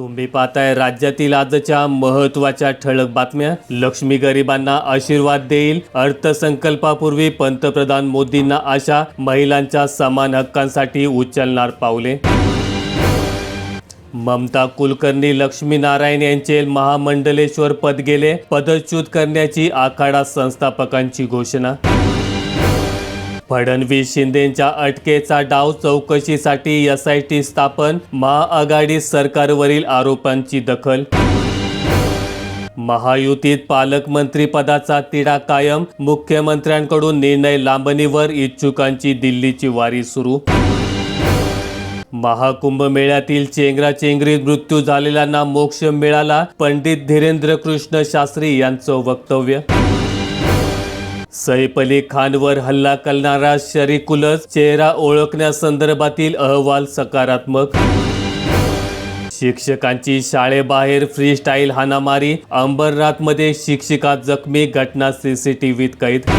तुम्ही पाहताय राज्यातील आजच्या महत्त्वाच्या ठळक बातम्या. लक्ष्मी गरिबांना आशीर्वाद देईल अर्थसंकल्पापूर्वी पंतप्रधान मोदींना आशा महिलांच्या समान हक्कांसाठी उचलणार पावले. ममता कुलकर्णी लक्ष्मीनारायण यांचे महामंडलेश्वर पद गेले पदच्युत करण्याची आखाडा संस्थापकांची घोषणा. फडणवीस शिंदेच्या अटकेचा डाव चौकशीसाठी एस आय टी स्थापन महाआघाडी सरकारवरील आरोपांची दखल. महायुतीत पालकमंत्री पदाचा तिढा कायम मुख्यमंत्र्यांकडून निर्णय लांबणीवर इच्छुकांची दिल्लीची वारी सुरू. महाकुंभ मेळ्यातील चेंगराचेंगरीत मृत्यू झालेल्यांना मोक्ष मिळाला पंडित धीरेंद्र कृष्ण शास्त्री यांचं वक्तव्य. सैफ अली खानवर हल्ला करणारा शरीकुलच चेहरा ओळखण्यासंदर्भातील अहवाल सकारात्मक. शिक्षकांची शाळेबाहेर फ्री स्टाईल हाणामारी अंबरनाथमध्ये शिक्षिका जखमी घटना सीसीटीव्हीत कैद.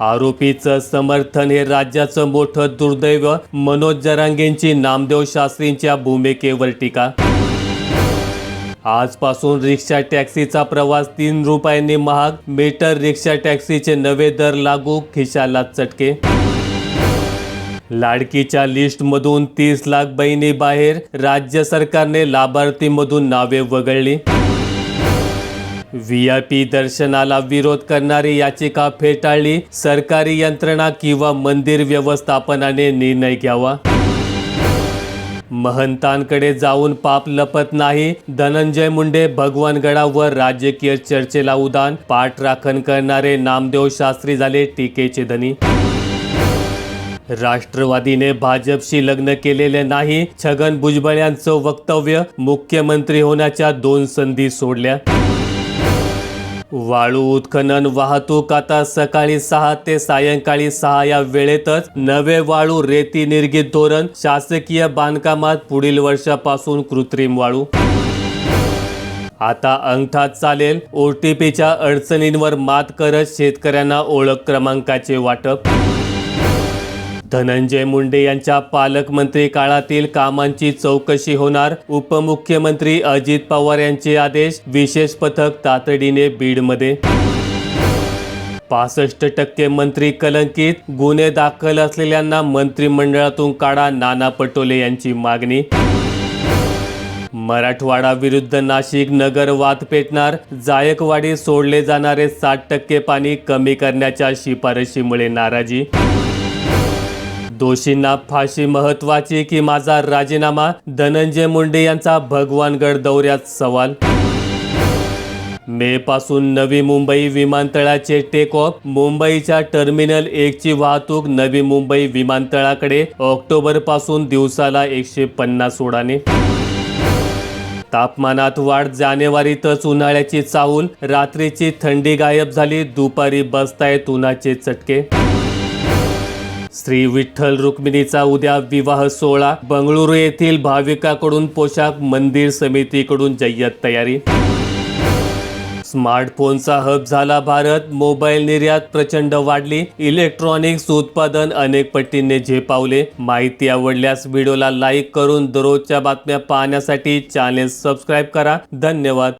आरोपीचं समर्थन हे राज्याचं मोठं दुर्दैव मनोज जरांगेंची नामदेव शास्त्रींच्या भूमिकेवर टीका. आजपासून रिक्षा टॅक्सीचा प्रवास तीन रुपयांनी महाग. मीटर रिक्षा टॅक्सीचे नवे दर लागू खिशाला चटके. लाडकीच्या लिस्टमधून तीस लाख बहिणी बाहेर राज्य सरकारने लाभार्थीमधून नावे वगळली. व्ही आय पी दर्शनाला विरोध करणारी याचिका फेटाळली सरकारी यंत्रणा किंवा मंदिर व्यवस्थापनाने निर्णय घ्यावा. महंतांकडे जाऊन पाप लपत नाही. धनंजय मुंडे भगवानगडावर राजकीय चर्चेला उदान. पाठराखण करणारे नामदेव शास्त्री झाले टीकेचे धनी. राष्ट्रवादीने भाजपशी लग्न केलेले नाही. छगन भुजबळ यांचं वक्तव्य मुख्यमंत्री होण्याच्या दोन संधी सोडल्या. वाळू उत्खनन वाहतूक आता सकाळी सहा ते सायंकाळी सहा या वेळेतच नवे वाळू रेती निर्गित धोरण शासकीय बांधकामात पुढील वर्षापासून कृत्रिम वाळू. आता अंगठात चालेल ओ टी पीच्या अडचणींवर मात करत शेतकऱ्यांना ओळख क्रमांकाचे वाटप. धनंजय मुंडे यांच्या पालकमंत्री काळातील कामांची चौकशी होणार उपमुख्यमंत्री अजित पवार यांचे आदेश विशेष पथक तातडीने बीडमध्ये. पासष्ट टक्के मंत्री कलंकित गुन्हे दाखल असलेल्यांना मंत्रिमंडळातून काढा नाना पटोले यांची मागणी. मराठवाडा विरुद्ध नाशिक नगर वाद पेटणार जायकवाडी सोडले जाणारे साठ टक्के पाणी कमी करण्याच्या शिफारशीमुळे नाराजी. दोषींना फाशी महत्वाची की माझा राजीनामा? धनंजय मुंडे यांचा भगवानगड दौऱ्यात सवाल? मे पासून नवी मुंबई विमानतळाचे टेक ऑफ मुंबईच्या टर्मिनल एकची वाहतूक नवी मुंबई विमानतळाकडे. ऑक्टोबरपासून दिवसाला एकशे पन्नास उडाने. तापमानात वाढ जानेवारीतच उन्हाळ्याची चाहूल. रात्रीची थंडी गायब झाली दुपारी बसतायत उन्हाचे चटके. श्री विठ्ठल रुक्मिणीचा उद्या विवाह सोहळा बंगळुरू येथील भाविकाकडून पोशाख मंदिर समितीकडून जय्यत तयारी. स्मार्टफोनचा हब झाला भारत मोबाईल निर्यात प्रचंड वाढली इलेक्ट्रॉनिक्स उत्पादन अनेक पटींनी झेपावले. माहिती आवडल्यास व्हिडिओला लाईक करून दररोजच्या बातम्या पाहण्यासाठी चॅनेल सबस्क्राईब करा. धन्यवाद.